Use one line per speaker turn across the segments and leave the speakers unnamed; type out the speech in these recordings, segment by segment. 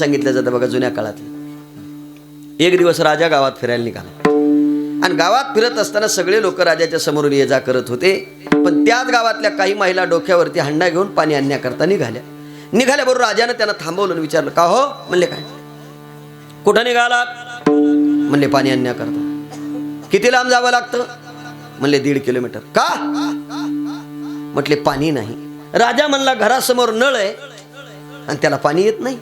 सांगितलं जातं बघा जुन्या काळातलं एक दिवस राजा गावात फिरायला निघाला. आणि गावात फिरत असताना सगळे लोक राजाच्या समोरून ये जा करत होते. पण त्याच गावातल्या काही महिला डोक्यावरती हंडा घेऊन पाणी आणण्याकरता निघाल्या. निघाल्याबरोबर राजानं त्यांना थांबवलं आणि विचारलं का हो? म्हणले काय? कुठं निघालात म्हणले पाणी आणण्याकरता. किती लांब जावं लागतं? म्हणले दीड किलोमीटर. का? म्हटले पाणी नाही. राजा म्हणला घरासमोर नळ आहे. आणि त्याला पाणी येत नाही.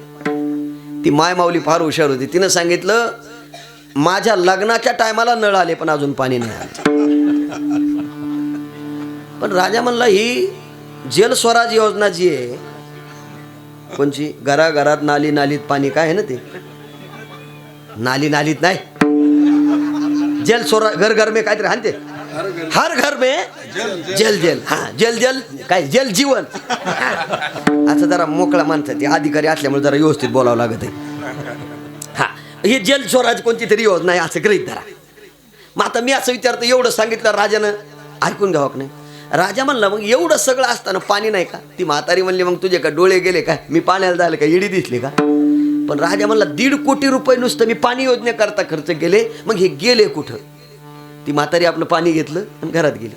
ती माय माऊली फार हुशार होती. तिनं सांगितलं माझ्या लग्नाच्या टायमाला नळ आले पण अजून पाणी नाही आले. पण राजा म्हणला ही जलस्वराज योजना जी आहे कोणची? घराघरात नाली नालीत पाणी काय आहे ना ते? नाली नालीत नाही. जल स्वराज घर घर मे काहीतरी हाणते. हर घर में जल जल हा जल जल काय जल जीवन. असं जरा मोकळा माणसं ते अधिकारी असल्यामुळे जरा व्यवस्थित बोलावं लागत आहे. हा ही जल स्वराज कोणती तरी योजना आहे असं गृहित धरा. मग आता मी असं विचारतो एवढं सांगितलं राजानं ऐकून घ्यावं का नाही राजा म्हणला मग एवढं सगळं असताना पाणी नाही का? ती म्हातारी म्हणली मग तुझे का डोळे गेले का? मी पाण्याला झालं का? इडी दिसली का? पण राजा म्हणला दीड कोटी रुपये नुसतं मी पाणी योजनेकरता खर्च केले. मग हे गेले कुठं? ती म्हातारी आपलं पाणी घेतलं आणि घरात गेली.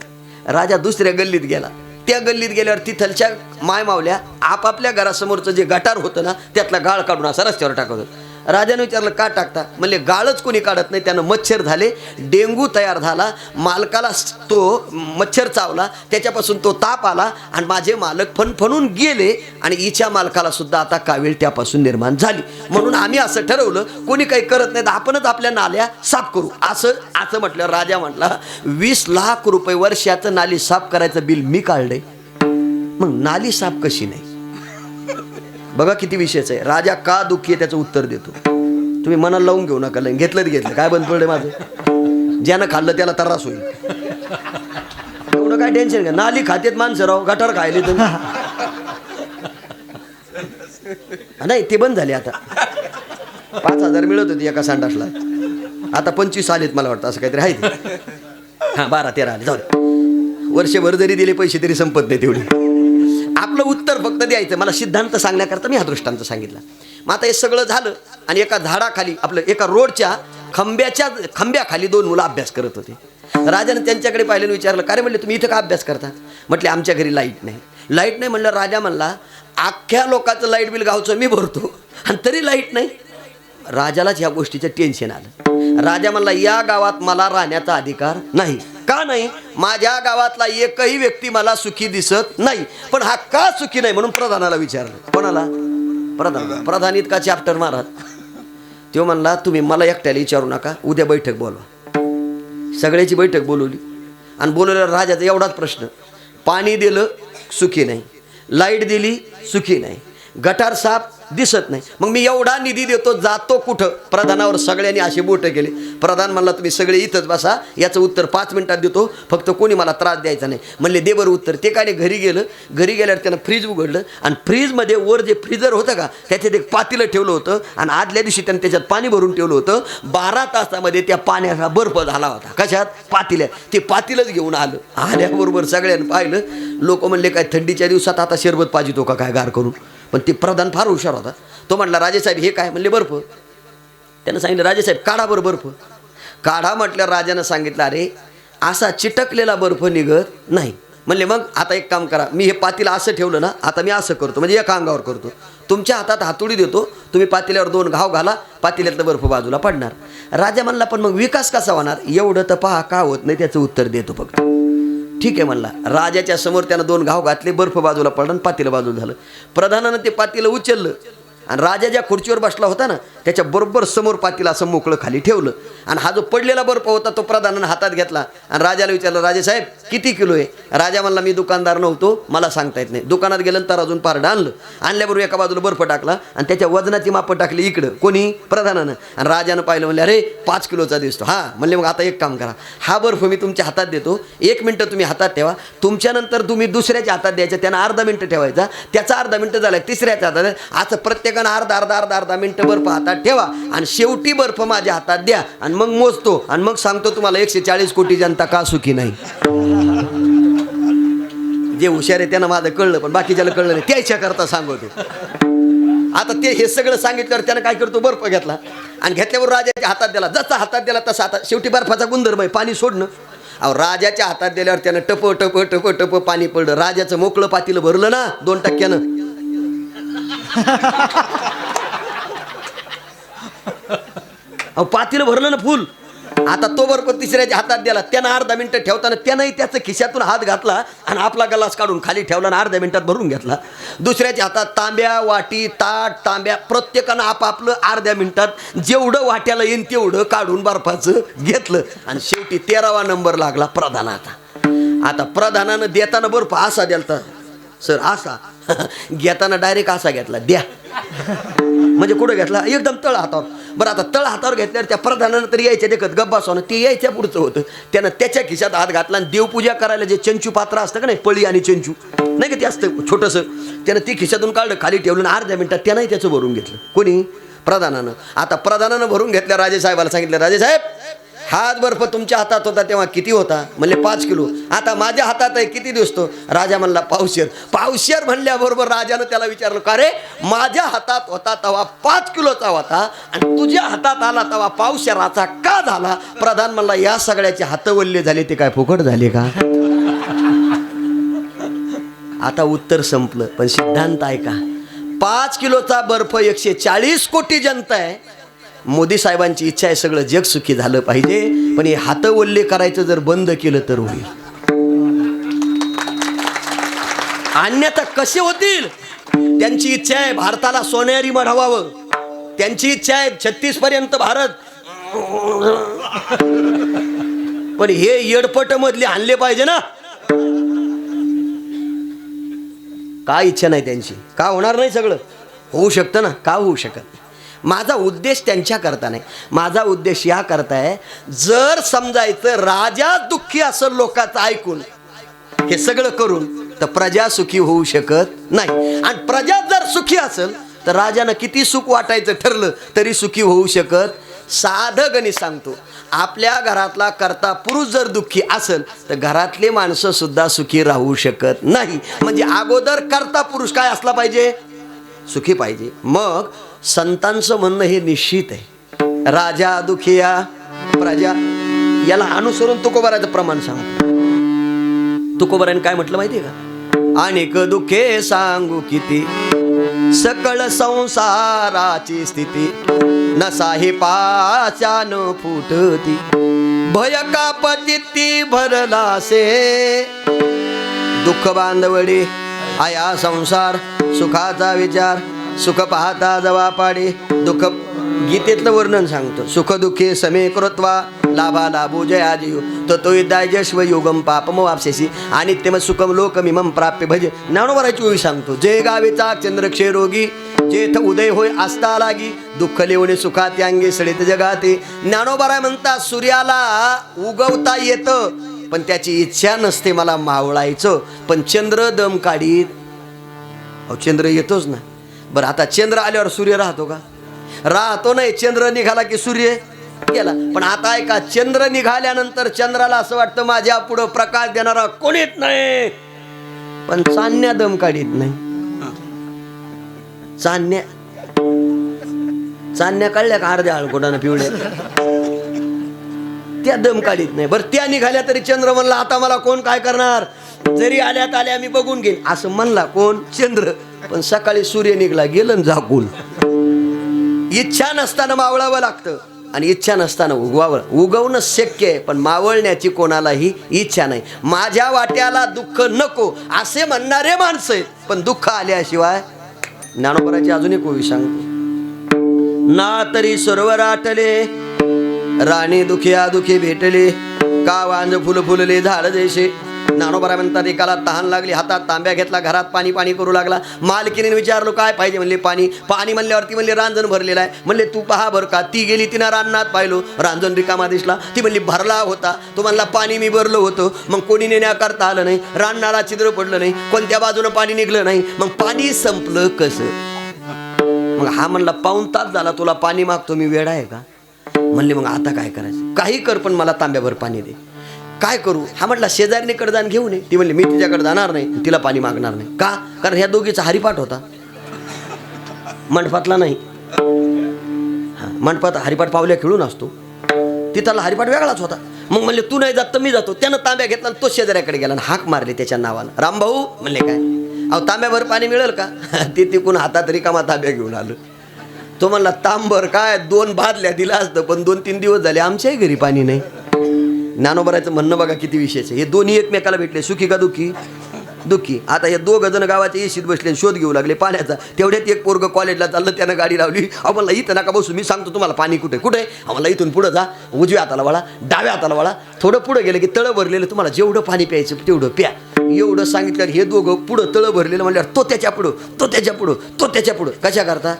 राजा दुसऱ्या गल्लीत गेला. त्या गल्लीत गेल्यावर तिथलच्या माय मावल्या आपापल्या घरासमोरचं जे गटार होतं ना त्यातला गाळ काढून असा रस्त्यावर टाकत होतं. राजाने विचारलं का टाकता? म्हणजे गाळच कोणी काढत नाही. त्यानं मच्छर झाले डेंगू तयार झाला मालकाला तो मच्छर चावला त्याच्यापासून तो ताप आला आणि माझे मालक फणफणून गेले आणि इच्या मालकाला सुद्धा आता कावीळ त्यापासून निर्माण झाली. म्हणून आम्ही असं ठरवलं कोणी काही करत नाही तर आपणच आपल्या नाल्या साफ करू. असं असं म्हटलं राजा म्हटला वीस लाख रुपये वर्षाचं नाली साफ करायचं बिल मी काढलंय. मग नाली साफ कशी नाही? बघा किती विषयच आहे. राजा का दुःखी आहे त्याचं उत्तर देतो. तुम्ही मनाला लावून घेऊ नका लाईन घेतलं घेतलं. काय बंद पडलं माझं? ज्यानं खाल्लं त्याला त्रास होईल. एवढं काय टेन्शन का नाली खातेत माणसं राव गटार खायले तर नाही ते बंद झाले आता. पाच हजार मिळत होती एका संडासला. आता पंचवीस आलेत मला वाटतं असं काहीतरी आहे ते. हां बारा तेरा आले. जाऊ वर्षभर जरी दिले पैसे तरी संपत नाही तेवढी. फक्त द्यायचं. मला सिद्धांत सांगण्याकरता मी हा दृष्टांत सांगितला. मग आता हे सगळं झालं आणि एका झाडाखाली आपलं एका रोडच्या खंब्याच्या खंब्याखाली दोन मुलं अभ्यास करत होते. राजाने त्यांच्याकडे पाहिलं विचारलं का रे म्हणले तुम्ही? इथं का अभ्यास करता? म्हटले आमच्या घरी लाइट नाही. लाइट नाही म्हणलं राजा म्हणला अख्ख्या लोकांचं लाइट बिल गावचं मी भरतो. आणि तरी लाइट नाही. राजालाच ह्या गोष्टीचं टेन्शन आलं. राजा म्हणला या गावात मला राहण्याचा अधिकार नाही. का नाही? माझ्या गावातला एकही व्यक्ती मला सुखी दिसत नाही. पण हा का सुखी नाही म्हणून प्रधानाला विचारलं. कोणाला? प्रधान. प्रधान इतका चॅप्टर मारा तो म्हणला तुम्ही मला एकट्याला विचारू नका. उद्या बैठक बोलवा. सगळ्याची बैठक बोलवली. आणि बोलवल्यावर राजाचा एवढाच प्रश्न. पाणी दिलं सुखी नाही. लाइट दिली सुखी नाही. गटार साफ दिसत नाही. मग मी एवढा निधी देतो जातो कुठं? प्रधानावर सगळ्यांनी असे बोटं केले. प्रधान म्हणला तुम्ही सगळे इथंच बसा याचं उत्तर पाच मिनिटात देतो फक्त कोणी मला त्रास द्यायचा नाही. म्हणले दे बरं उत्तर. ते काय नाही घरी गेलं. घरी गेल्यावर त्यानं फ्रीज उघडलं आणि फ्रीजमध्ये वर जे फ्रीजर होतं का त्याच्यात एक पातीलं ठेवलं होतं आणि आदल्या दिवशी त्यानं त्याच्यात पाणी भरून ठेवलं होतं. बारा तासामध्ये त्या पाण्याचा बर्फ झाला होता. कशात? पातील्या ते पातीलच घेऊन आलं. आल्याबरोबर सगळ्यांनी पाहिलं. लोक म्हणले काय थंडीच्या दिवसात आता शरबत पाजितो का? काय गार करून. पण ते प्रधान फार हुशार होता. तो म्हटला राजेसाहेब हे काय म्हणले बर्फ. त्यानं सांगितलं राजेसाहेब काढा बरं बर्फ. काढा म्हटल्यावर राजानं सांगितलं अरे असा चिटकलेला बर्फ निघत नाही. म्हणले मग आता एक काम करा मी हे पातीला असं ठेवलं ना आता मी असं करतो. म्हणजे एका अंगावर करतो. तुमच्या हातात हातोडी देतो तुम्ही पातेल्यावर दोन घाव घाला पातेल्यातलं बर्फ बाजूला पडणार. राजा म्हणला पण मग विकास कसा होणार? एवढं तर पहा का होत नाही त्याचं उत्तर देतो फक्त ठीक आहे म्हणला. राजाच्या समोर त्यानं दोन घाव घातले बर्फ बाजूला पडलं आणि पातीला बाजूला झालं. प्रधानानं ते पातीला उचललं आणि राजा ज्या खुर्चीवर बसला होता ना त्याच्या बरोबर समोर पातीला असं मोकळं खाली ठेवलं. आणि हा जो पडलेला बर्फ होता तो प्रधानानं हातात घेतला. आणि राजाला विचारलं राजेसाहेब किती किलो आहे? राजा म्हणला मी दुकानदार नव्हतो मला सांगता येत नाही. दुकानात गेलं तर अजून पारडं आणलं. आणल्याबरोबर एका बाजूला बर्फ टाकला आणि त्याच्या वजनाची मापं टाकली इकडं. कोणी? प्रधानानं. आणि राजानं पाहिलं म्हणले अरे पाच किलोचा दिसतो. हां. म्हणले मग आता एक काम करा. हा बर्फ मी तुमच्या हातात देतो. एक मिनटं तुम्ही हातात ठेवा. तुमच्यानंतर तुम्ही दुसऱ्याच्या हातात द्यायचा त्यानं अर्धा मिनटं ठेवायचा. त्याचा अर्धा मिनटं झाला तिसऱ्याच्या हातात. असं प्रत्येकानं अर्धा अर्धा अर्धा अर्धा मिनटं बर्फ हातात ठेवा आणि शेवटी बर्फ माझ्या हातात द्या आणि मग मोजतो आणि मग सांगतो तुम्हाला एकशे चाळीस कोटी जनता का सुखी नाही. जे हुशार आहे त्यांना माझं कळलं पण बाकीच्याला कळलं नाही. त्याच्या करता सांगतो. आता ते हे सगळं सांगितल्यावर त्यानं काय करतो? बर्फ घेतला आणि घेतल्यावर राजाच्या हातात दिला. जसा हातात दिला तसा हातात शेवटी बर्फाचा गुणधर्म आहे पाणी सोडणं. अहो राजाच्या हातात दिल्यावर त्यानं टप टप टप टप पाणी पडलं. राजाचं मोकळं पातील भरलं ना दोन टक्क्यानं. अहो भरलं ना फुल. आता तो बर्फ तिसऱ्याच्या हातात दिला. त्यानं अर्धा मिनटं ठेवताना त्यानंही त्याचं खिशातून हात घातला आणि आपला गलास काढून खाली ठेवला आणि अर्ध्या मिनटात भरून घेतला. दुसऱ्याच्या हातात तांब्या वाटी ताट तांब्या प्रत्येकानं आपापलं अर्ध्या मिनटात जेवढं वाट्याला येईन तेवढं काढून बर्फाचं घेतलं. आणि शेवटी तेरावा नंबर लागला प्रधानाचा आता. प्रधानानं देताना बर्फ असा द्यालता सर असा घेताना डायरेक्ट असा घेतला. द्या. म्हणजे कुठं घेतला? एकदम तळ हातावर. बरं आता तळ हातावर घेतल्यावर त्या प्रधानानं तरी यायच्या देखत. गप्पा सोनं ते यायच्या पुढचं होतं. त्यानं त्याच्या खिशात हात घातला आणि देवपूजा करायला जे चंचू पात्र असतं का नाही पळी आणि चंचू. नाही का ते असतं छोटंसं? त्यानं ती खिशातून काढलं खाली ठेवलं आणि अर्ध्या मिनिटात त्यानंही त्याचं भरून घेतलं. कोणी? प्रधानानं. आता प्रधानानं भरून घेतल्या राजेसाहेबाला सांगितलं राजेसाहेब हात बर्फ तुमच्या हातात होता तेव्हा किती होता? म्हणले पाच किलो. आता माझ्या हातात आहे किती दिसतो? राजा म्हणला पावशेर. पावशेर म्हणल्याबरोबर राजानं त्याला विचारलं का रे? माझ्या हातात होता तेव्हा पाच किलोचा होता आणि तुझ्या हातात आला तेव्हा पावशेराचा का झाला? प्रधान म्हणला या सगळ्याचे हातवल्ले झाले ते काय फुकट झाले का? आता उत्तर संपलं पण सिद्धांत आहे का पाच किलोचा बर्फ एकशे चाळीस कोटी जनता आहे. मोदी साहेबांची इच्छा आहे सगळं जग सुखी झालं पाहिजे पण हे हात ओल्ले करायचं जर बंद केलं तर होईल. अन्यथा कसे होतील? त्यांची इच्छा आहे भारताला सोनेरी म्हणावावं त्यांची इच्छा आहे छत्तीस पर्यंत भारत. पण हे येडपट मधले आणले पाहिजे ना. काय इच्छा नाही त्यांची. का होणार नाही सगळं? होऊ शकतं ना? का होऊ शकत नाही? माझा उद्देश त्यांच्या करता नाही. माझा उद्देश या करता आहे जर समजायचं राजा दुःखी असं लोकांचं ऐकून हे सगळं करून तर प्रजा सुखी होऊ शकत नाही. आणि प्रजा जर सुखी असेल तर राजानं किती सुख वाटायचं ठरलं तरी सुखी होऊ शकत. साधं गणित सांगतो आपल्या घरातला करता पुरुष जर दुःखी असेल तर घरातले माणसं सुद्धा सुखी राहू शकत नाही. म्हणजे अगोदर करता पुरुष काय असला पाहिजे? सुखी पाहिजे. मग संतांचं म्हणणं हे निश्चित आहे. राजा दुखिया प्रजा याला अनुसरून तुकोबाराचं प्रमाण सांग. तुकोबाराने काय म्हटलं माहितीये का? अनेक दुखे सांगू किती? सकळ संसाराची स्थिती. न साहेबाच्या न फुटती. भय भरला से दुःख बांधवडी आया संसार सुखाचा विचार. सुख पाहता जवा पाडे दुःख गीतेतलं वर्णन सांगतो. सुख दुःखे समे कृत्वा लाभा लाभो जया जीव तो तो दायजस्व योगम पापम वापसेसी आणि ते सुखम लोकमिमम प्राप्य भज. ज्ञानोबराची ओळी सांगतो. जय गावेचा चंद्र रोगी जेथ उदय होय आस्ता लागी. दुःख लेवणे सुखात अंगे सळित जगाते. ज्ञानोबराय म्हणतात सूर्याला उगवता येतं. पण त्याची इच्छा नसते मला मावळायचं. पण चंद्र दम काढीत. अहो चंद्र येतोच ना. बरं आता चंद्र आल्यावर सूर्य राहतो का? राहतो नाही चंद्र निघाला की सूर्य गेला. पण आता ऐका चंद्र निघाल्यानंतर चंद्राला असं वाटतं माझ्या पुढं प्रकाश देणारा कोणीच नाही. पण चांदण्या दम काढीत नाही. चांदण्या चांदण्या काढल्या का अर्ध्या हळकोटानं पिवळ्या? त्या दम काढीत नाही. बरं त्या निघाल्या तरी चंद्र म्हणला आता मला कोण काय करणार? जरी आल्यात आल्या मी बघून घेईन. असं म्हणला कोण? चंद्र. पण सकाळी सूर्य निघला गेलं झाकून. इच्छा नसताना मावळावं लागतं आणि इच्छा नसताना उगवावं. उगवणं शक्य आहे पण मावळण्याची कोणालाही इच्छा नाही. माझ्या वाट्याला दुःख नको असे म्हणणारे माणसं आहेत. पण दुःख आल्याशिवाय ज्ञानोबराची अजून एक ओवी सांगतो. ना तरी सरोवर आटले राणी दुखी दुखी भेटले का वांज फुल फुलले झाड देशे नानोबरा म्हणतात एकाला तहान लागली हातात तांब्या घेतला घरात पाणी पाणी करू लागला. मालकीने विचारलो काय पाहिजे? म्हणले पाणी. पाणी म्हणल्यावरती म्हणले रांजण भरलेलं आहे. म्हणले तू पहा भर का. ती गेली तिनं रानात पाहिलो. रांजण रिकामा दिसला. ती म्हणली भरला होता. तो म्हणला पाणी मी भरलं होतं. मग कोणी नेण्याकरता आलं नाही. रानाला छिद्र पडलं नाही. कोणत्या बाजूनं पाणी निघलं नाही. मग पाणी संपलं कसं? मग हा म्हणला पाऊन तास झाला तुला पाणी मागतो मी वेळ आहे का? म्हणले मग आता काय करायचं? काही कर पण मला तांब्याभर पाणी दे. काय करू? हा म्हटला शेजारीनेकडे जाण घेऊ नये ती म्हणली मी तिच्याकडे जाणार नाही तिला पाणी मागणार नाही. का? कारण ह्या दोघीचा हरिपाठ होता. मंडपातला नाही. हा मंडपात हरिपाठ पावल्या खेळून असतो. तिथला हरिपाठ वेगळाच होता. मग म्हणले तू नाही जात तर मी जातो. त्यानं तांब्या घेतला आणि तो शेजाऱ्याकडे गेला आणि हाक मारली त्याच्या नावानं. रामभाऊ म्हणले काय? अहो तांब्याभर पाणी मिळेल का? ते तिकून हातात रिकामा तांब्या घेऊन आलं. तो म्हणला तांबर काय? दोन भादल्या दिला असतं पण दोन तीन दिवस झाले आमच्याही घरी पाणी नाही. ज्ञानोबराचं म्हणणं बघा किती विषयाचं हे दोन्ही एकमेकाला भेटले. सुखी का दुःखी? दुःखी. आता हे दोघ जण गावाच्या येशीत बसले आणि शोध घेऊ लागले पाण्याचा. तेवढ्यात एक पोरग कॉलेजला चाललं त्यानं गाडी लावली. आम्हाला इथं नका बसू मी सांगतो तुम्हाला पाणी कुठे कुठे आहे? इथून पुढं जा. उजव्या हाताला वळा डाव्या हाताला वळा. थोडं पुढं गेलं की तळं भरलेलं तुम्हाला जेवढं पाणी प्यायचं तेवढं प्या. एवढं सांगितलं हे दोघं पुढं तळं भरलेलं म्हणल्यावर तो त्याच्या पुढं तो त्याच्या पुढं तो त्याच्या पुढं. कशा करता?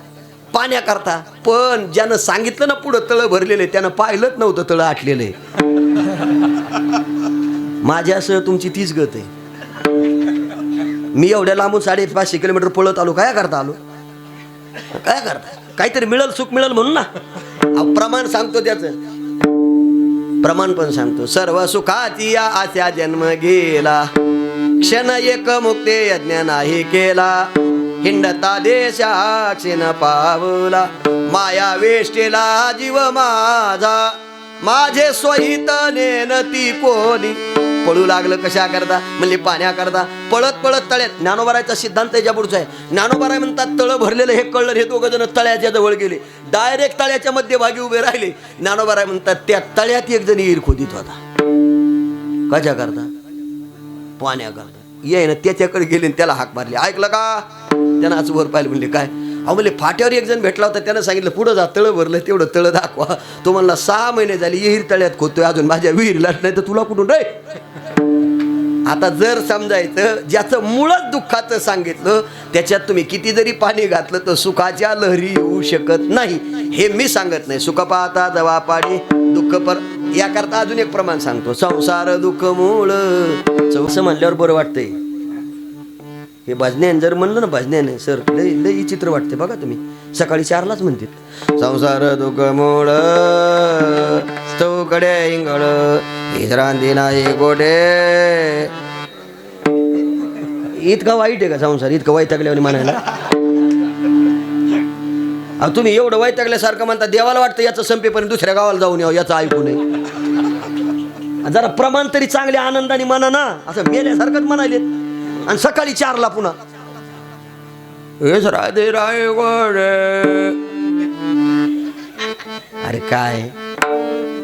पाण्याकरता. पण ज्यानं सांगितलं ना पुढं तळं भरलेलं आहे त्यानं पाहिलंच नव्हतं तळं आटलेलं. आहे माझ्यासह तुमची तीच गत आहे. मी एवढ्या लांबून साडेपाचशे किलोमीटर पळत आलो काय करता आलो? काय करता? काहीतरी मिळल सुख मिळल म्हणून ना? प्रमाण सांगतो त्याचं. प्रमाण पण सांगतो. सर्व सुखाची या आशा जन्म गेला. क्षण एक मुक्ते यज्ञ नाही केला. हिंडता देशाक्षीन पावला. माया वेष्टेला जीव माझा. माझे स्वहित नेनती कोणी. पळू लागलं कशा करता? म्हणजे पाण्या करता. पळत पळत तळ्यात. ज्ञानोबारायचा सिद्धांत याच्या पुढचा आहे. ज्ञानोबाराय म्हणतात तळ भरलेलं हे कळलं हे दोघं जण तळ्याच्या जवळ गेले. डायरेक्ट तळ्याच्या मध्यभागी उभे राहिले. ज्ञानोबाराय म्हणतात त्या तळ्यात एक जण इर खोदीत होता. कशा करता? पाण्या करता. ये ना त्याच्याकडे गेले त्याला हाक मारली. ऐकलं का? त्यानं आज वर पाहिलं म्हणले काय? अहो म्हणले फाट्यावर एक जण भेटला होता त्यानं सांगितलं पुढं जा तळं भरलं तेवढं तळं दाखवा. तो म्हणला सहा महिने झाले विहीर तळ्यात खोदतोय अजून माझ्या विहिरीलाच नाही तर तुला कुठून रे? आता जर समजायचं ज्याचं मुळच दुःखाचं सांगितलं त्याच्यात तुम्ही किती जरी पाणी घातलं तर सुखाच्या लहरी येऊ शकत नाही. हे मी सांगत नाही. सुख पाहता जवा पाणी दुःख पर याकरता अजून एक प्रमाण सांगतो. संसार दुःख मूळ. चौस म्हणल्यावर बरं वाटतंय. हे भजन्यान जर म्हणलं ना भजन्याने सर लय लय चित्र वाटते बघा तुम्ही. सकाळी चारलाच म्हणतात संसार दुःख मूळ चौकडे इंगळ. विश्रांती नाही गोडे इतका वाईट आहे का संसार? इतकं वैतागल्यावर म्हणायला? तुम्ही एवढं वैतागल्यासारखं म्हणता देवाला वाटतं याचं संपेपर्यंत दुसऱ्या गावाला जाऊन यावं याचं ऐकू नये जरा प्रमाण तरी चांगले आनंदाने म्हणा ना. असं मेल्यासारखंच म्हणाले आणि सकाळी चारला पुन्हा. हेच राधे राय गोडे अरे काय?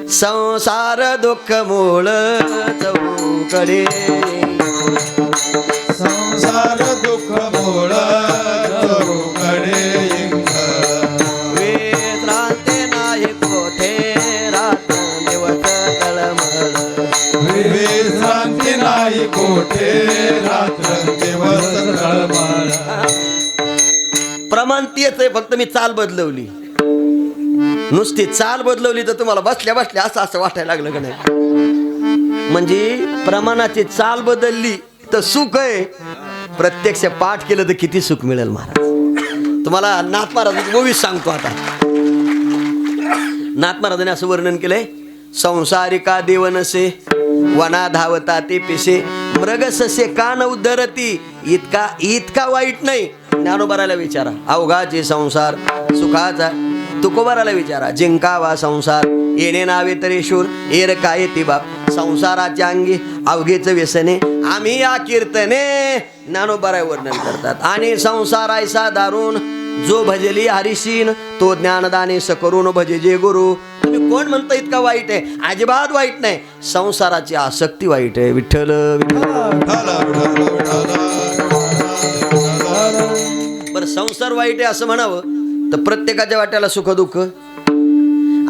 संसार दुःख मूळ चौकडे.
संसार दुःख मूळ चौकडे.
फक्त मी चाल बदलवली. नुसती चाल बदलवली तर तुम्हाला बसल्या बसल्या असं असं वाटायला लागलं का नाही? म्हणजे प्रमाणाची चाल बदलली तर सुख आहे. प्रत्यक्ष पाठ केलं तर किती सुख मिळेल महाराज? तुम्हाला नाथ महाराज मूवी सांगतो आता. नाथ महाराजांनी असं वर्णन केलंय. संसारिका देवनसे वना धावता ते पिसे मृगससे का न उद्धरती इतका इतका वाईट नाही. ज्ञानोबाराला विचारा. अवघाचे संसार सुखाचा. तुकोबाराला विचारा. जिंकावा संसार. येणे नावे तरी शूर. एर काय ती बाप संसाराच्या अंगी अवघेच व्यसने. आम्ही या कीर्तने ज्ञानोबाराय वर्णन करतात. आणि संसार ऐसा दारून जो भजली हरिशीन तो ज्ञानदाने सकरून भजे जे गुरु. तुम्ही कोण म्हणता इतका वाईट आहे? अजिबात वाईट नाही. संसाराची आसक्ती वाईट आहे. विठ्ठल विठ्ठल. संसार वाईट आहे असं म्हणावं तर प्रत्येकाच्या वाट्याला सुखदुःख.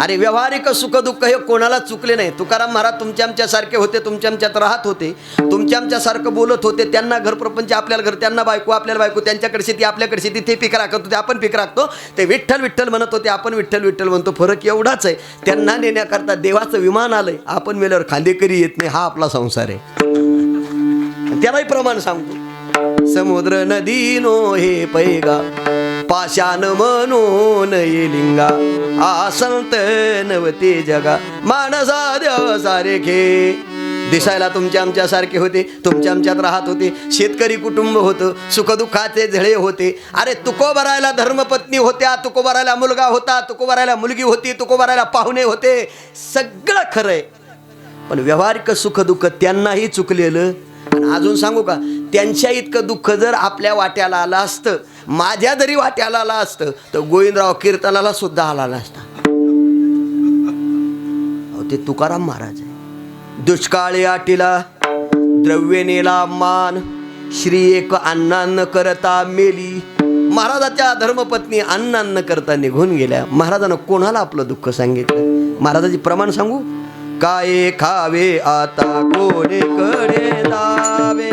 अरे व्यावहारिक सुखदुःख हे कोणाला चुकले नाही. तुकाराम महाराज तुमच्या आमच्यासारखे होते तुमच्या आमच्यात राहत होते तुमच्या आमच्यासारखं बोलत होते त्यांना घर प्रपंच आपल्याला घर त्यांना बायको आपल्याला बायको त्यांच्याकडे शेती आपल्याकडे शेती ते पीक राखत होते आपण पीक राखतो. ते विठ्ठल विठ्ठल म्हणत होते आपण विठ्ठल विठ्ठल म्हणतो. फरक एवढाच आहे. त्यांना नेण्याकरता देवाचं विमान आलंय. आपण मेल्यावर खांदेकरी येत नाही. हा आपला संसार आहे. त्यालाही प्रमाण सांगतो. समुद्र नदी नो हे पैगा पाषाण म्हणून लिंगा आसंत नवते जगा मानसा देव सारे खे दिसायला तुमच्या आमच्यासारखे होते तुमच्या आमच्यात राहत होते शेतकरी कुटुंब होतं सुखदुःखाचे झळे होते. अरे तुकोबरायला धर्मपत्नी होत्या तुकोबरायला मुलगा होता तुकोबरायला मुलगी होती तुकोबरायला पाहुणे होते. सगळं खरंय. पण व्यावहारिक सुखदुःख त्यांनाही चुकलेलं आणि अजून सांगू का त्यांच्या इतकं दुःख जर आपल्या वाट्याला आलं असतं माझ्या जरी वाट्याला आलं असतं तर गोविंदराव कीर्तनाला सुद्धा आला नसता. ते तुकाराम महाराज आहे. दुष्काळी आटीला द्रव्यनेला मान श्री एक अन्नान्न करता मेली. महाराजाच्या धर्मपत्नी अन्नान्न करता निघून गेल्या. महाराजानं कोणाला आपलं दुःख सांगितलं? महाराजाची प्रमाण सांगू? काय खावे आता? कोणीकडे जावे?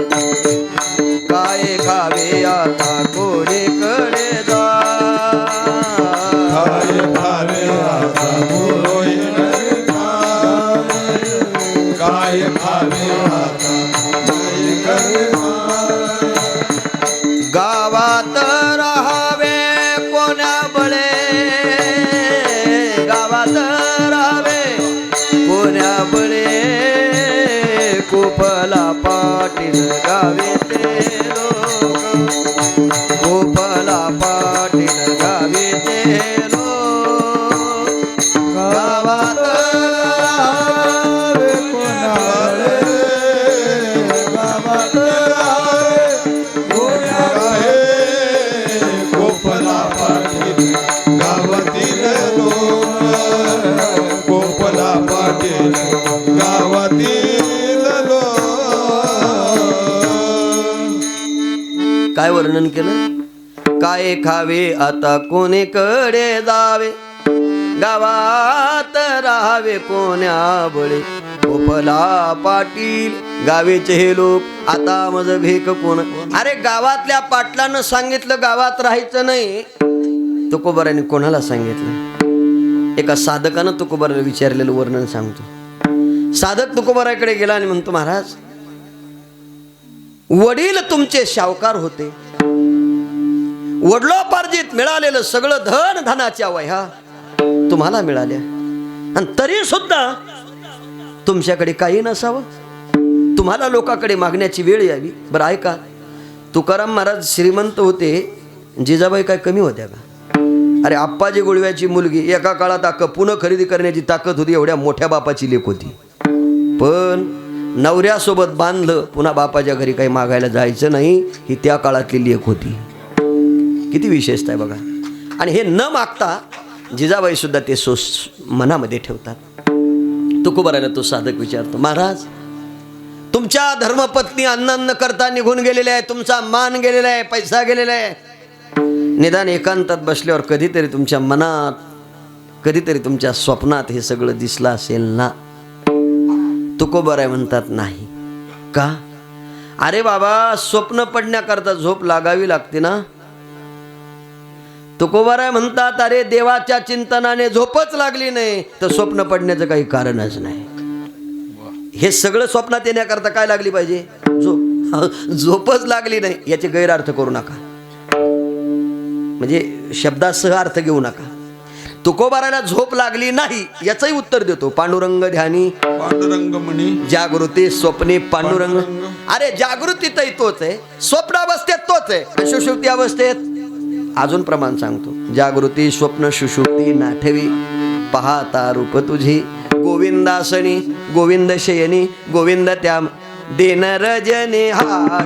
काय वर्णन केलं? काय खावे आता कोणीकडे जावे? गावात राहावे कोण्या बळे? उपला पाटील गावेचे हे लोक. आता मज भेक कोण? अरे गावातल्या पाटलानं सांगितलं गावात राहायचं नाही. तुकोबराने कोणाला सांगितलं? एका साधकानं तुकोबराला विचारलेलं वर्णन सांगतो. साधक तुकोबाराकडे गेला आणि म्हणतो महाराज वडील तुमचे शावकार होते. वडलोपार्जित मिळालेलं सगळं धन धनाच्या वह्या तुम्हाला मिळाल्या. आणि तरी सुद्धा तुमच्याकडे काही नसावं. तुम्हाला लोकांकडे मागण्याची वेळ यावी. बरं ऐका. तुकाराम महाराज श्रीमंत होते. जिजाबाई काय कमी होत्या का? अरे आप्पाजी गुळव्याची मुलगी एका काळात अक्क पुन्हा खरेदी करण्याची ताकद होती एवढ्या मोठ्या बापाची लेख होती. पण नवऱ्यासोबत बांधलं पुन्हा बापाच्या घरी काही मागायला जायचं नाही ही त्या काळातली लेख होती. किती विशेषता आहे बघा. आणि हे न मागता जिजाबाई सुद्धा ते सोस मनामध्ये ठेवतात. तुकोबारायला तो साधक विचारतो महाराज तुमच्या धर्मपत्नी अन्नान्न करता निघून गेलेले आहे तुमचा मान गेलेला आहे पैसा गेलेला आहे. निदान एकांतात बसल्यावर कधीतरी तुमच्या मनात कधीतरी तुमच्या स्वप्नात हे सगळं दिसलं असेल ना? तुकोबाराय म्हणतात नाही. का? अरे बाबा स्वप्न पडण्याकरता झोप लागावी लागते ना. तुकोबाराय म्हणतात अरे देवाच्या चिंतनाने झोपच लागली नाही. तर स्वप्न पडण्याचं काही कारणच नाही. हे सगळं स्वप्नात येण्याकरता काय लागली पाहिजे? झोप. झोपच लागली नाही याचे गैरअर्थ करू नका. म्हणजे शब्दासह अर्थ घेऊ नका. तुकोबाराला झोप लागली नाही याचंही उत्तर देतो. पांडुरंग ध्यानी.
पांडुरंग म्हणी
जागृती स्वप्ने पांडुरंग. अरे जागृतीतही तोच आहे. स्वप्नावस्थेत तोच आहे. आणि सुषुप्ती अवस्थेत अजून प्रमाण सांगतो. जागृती स्वप्न सुषुप्ती नाठवी. पाहता रूप तुझी. गोविंदासनी गोविंद शयनी गोविंद त्या दिन रजने हा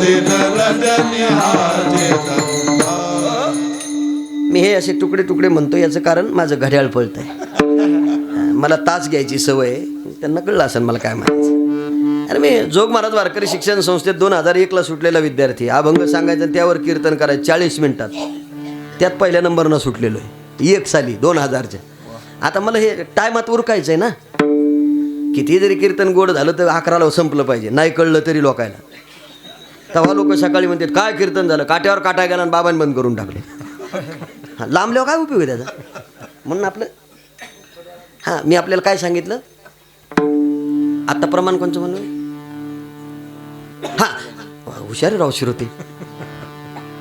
दिन रजने हा
मी हे असे तुकडे तुकडे म्हणतो याचं कारण माझं घड्याळ पळत आहे मला तास घ्यायची सवय त्यांना कळलं असेल मला काय म्हणायचं. अरे मी जोग महाराज वारकरी शिक्षण संस्थेत दोन हजार एकला सुटलेला विद्यार्थी अभंग सांगायचा त्यावर कीर्तन करायचं चाळीस मिनिटात. त्यात पहिल्या नंबरनं सुटलेलो आहे एक साली दोन हजारच्या. आता मला हे टायमात उरकायचं आहे ना. किती जरी कीर्तन गोड झालं तर अकराला संपलं पाहिजे. नाही कळलं तरी लोकायला. तेव्हा लोक सकाळी म्हणतात काय कीर्तन झालं? काट्यावर काटा गेला आणि बाबांनी बंद करून टाकले. हां लांबल्यावर काय उपयोग आहे त्याचा? म्हणून आपलं हां मी आपल्याला काय सांगितलं? आत्ता प्रमाण कोणचं म्हणू हां. हुशार राव श्रोते.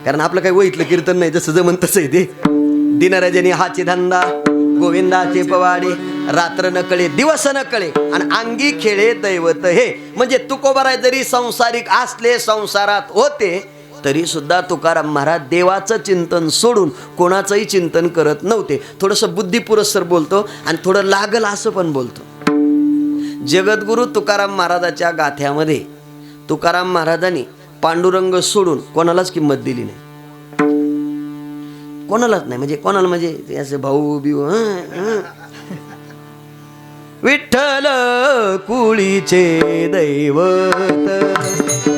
कारण आपलं काही वहितलं कीर्तन नाही जसं जमन तसं आहे ते दिनरजनी हाची धंदा गोविंदाचे पवाडे रात्र न कळे दिवस न कळे आणि अंगी खेळे दैवत हे. म्हणजे तुकोबराय जरी संसारिक असले संसारात होते तरी सुद्धा तुकाराम महाराज देवाचं चिंतन सोडून कोणाचंही चिंतन करत नव्हते. थोडंसं बुद्धिपुरस्सर बोलतो आणि थोडं लागल असं पण बोलतो. जगद्गुरु तुकाराम महाराजाच्या गाथ्यामध्ये तुकाराम महाराजांनी पांडुरंग सोडून कोणालाच किंमत दिली नाही. कोणालाच नाही म्हणजे कोणाला म्हणजे असे भाऊ बिऊ विठ्ठल कुळीचे दैवत.